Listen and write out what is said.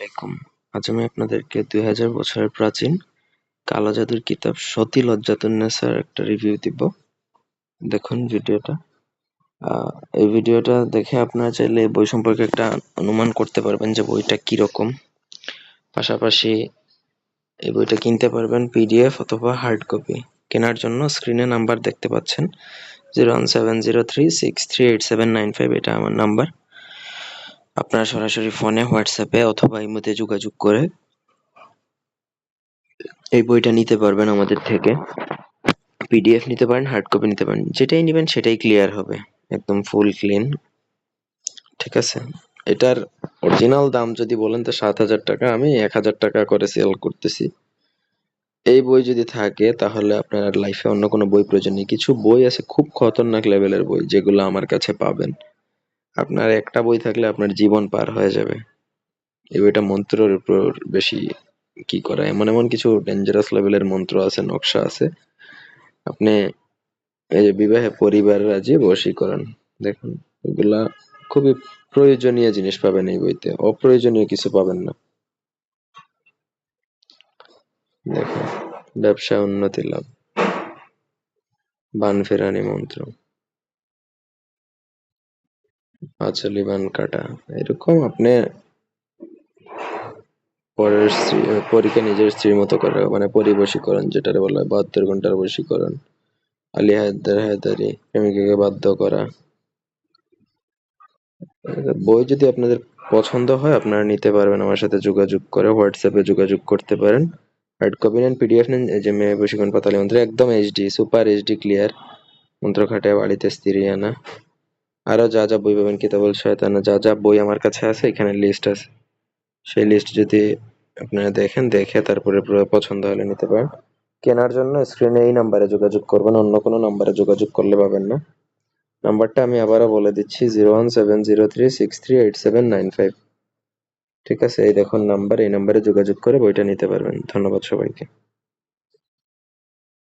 আলাইকুম। আজ আমি আপনাদেরকে দুই হাজার বছরের প্রাচীন কালো জাদুর কিতাব সতী লজ্জাতুন্নেসার একটা রিভিউ দিব। দেখুন ভিডিওটা এই ভিডিওটা দেখে আপনারা চাইলে বই সম্পর্কে একটা অনুমান করতে পারবেন যে বইটা কীরকম। পাশাপাশি এই বইটা কিনতে পারবেন পিডিএফ অথবা হার্ড কপি কেনার জন্য স্ক্রিনে নাম্বার দেখতে পাচ্ছেন। Zero one seven zero three six three eight seven nine five এটা আমার নাম্বার আপনারা সরাসরি ফোনে, হোয়াটসঅ্যাপে অথবা ইমোতে যোগাযোগ করে এই বইটা নিতে পারবেন আমাদের থেকে। পিডিএফ নিতে পারেন, হার্ড কপি নিতে পারেন, যেটাই নেবেন সেটাই ক্লিয়ার হবে, একদম ফুল ক্লিন। ঠিক আছে? এটার অরিজিনাল দাম যদি বলেন তো সাত হাজার টাকা, আমি এক হাজার টাকা করে সেল করতেছি। এই বই যদি থাকে, তাহলে আপনার লাইফে অন্য কোনো বই প্রয়োজন নেই। কিছু বই আছে খুব খতরনাক লেভেলের বই, যেগুলো আমার কাছে পাবেন। আপনার একটা বই থাকলে আপনার জীবন পার হয়ে যাবে। এই বইটা মন্ত্রের উপর বেশি কি করা? এমন এমন কিছু ডেঞ্জারাস লেভেলের মন্ত্র আছে, নকশা আছে। আপনি এই যে বিবাহে পরিবার রাজি বশীকরণ দেখুন, এগুলা খুবই প্রয়োজনীয় জিনিস পাবেন এই বইতে। অপ্রয়োজনীয় কিছু পাবেন না। দেখুন, ব্যবসা উন্নতি লাভ। বান ফেরানি মন্ত্র। পাঁচালি বান কাটা। এরকম আপনি পরের স্ত্রী, পরীকে নিজের স্ত্রীর মতো করে মানে পরিবশীকরণ যেটারে বলা হয়, বাহাত্তর ঘণ্টার বশীকরণ। আলী হায়দার হায়দারি, প্রেমিকাকে বাধ্য করা। বই যদি আপনাদের পছন্দ হয়, আপনারা নিতে পারবেন আমার সাথে যোগাযোগ করে, হোয়াটসঅ্যাপে যোগাযোগ করতে পারেন। হার্ড কপি নেন পিডিএফ নেন, এই যে মেয়ে বশীকরণ পাতালি মন্ত্র, একদম এইচডি সুপার এইচডি ক্লিয়ার মন্ত্র খাটে বাড়িতে স্ত্রী আনা আরও যা যা বই পাবেন কিতাবুল শয়তানা, যা যা বই আমার কাছে আছে, এখানে লিস্ট আছে। সেই লিস্ট যদি আপনারা দেখেন, দেখে তারপরে পুরো পছন্দ হলে নিতে পারেন। কেনার জন্য স্ক্রিনে এই নাম্বারে যোগাযোগ করবেন, অন্য কোনো নাম্বারে যোগাযোগ করলে পাবেন না। নাম্বারটা আমি আবারও বলে দিচ্ছি zero one seven zero three six three eight seven nine five ঠিক আছে, এই দেখুন নাম্বার এই নাম্বারে যোগাযোগ করে বইটা নিতে পারবেন। ধন্যবাদ সবাইকে।